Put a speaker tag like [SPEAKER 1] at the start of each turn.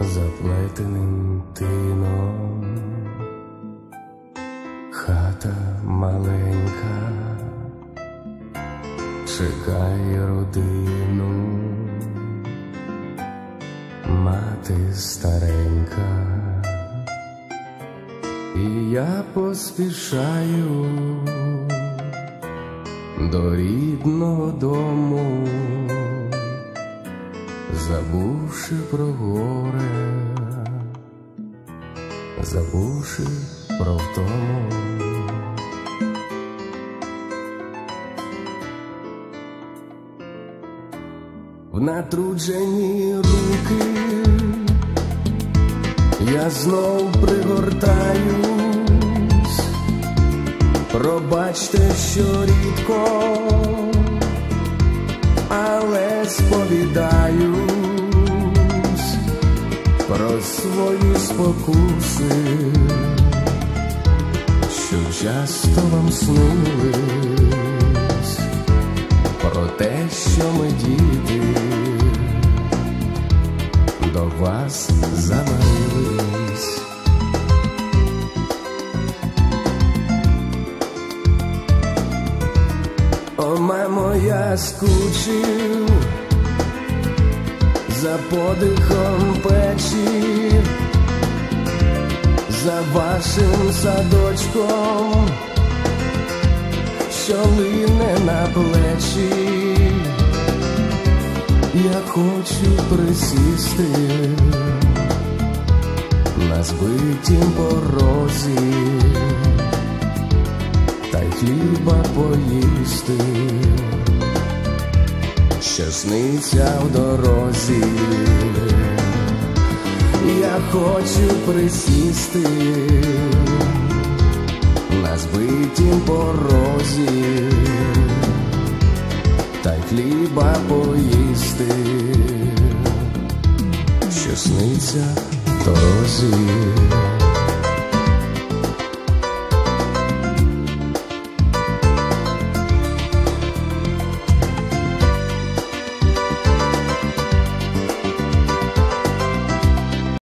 [SPEAKER 1] заплетеним тином, хата маленька, чекає родину, мати старенька, і я поспішаю до рідного дому забувши про горе, забувши про втому. В натруджені руки я знов пригортаюсь, пробачте, що рідко, але сповідаюсь про свої спокуси, що часто вам снились, про те, що ми діти до вас замарились. О, мамо, я скучив за подихом печі, за вашим садочком, що лине на плечі, я хочу присісти на збитім порозі, та й хліба поїсти що сниться в дорозі, я хочу присісти на збитім порозі, та й хліба поїсти, що сниться в дорозі.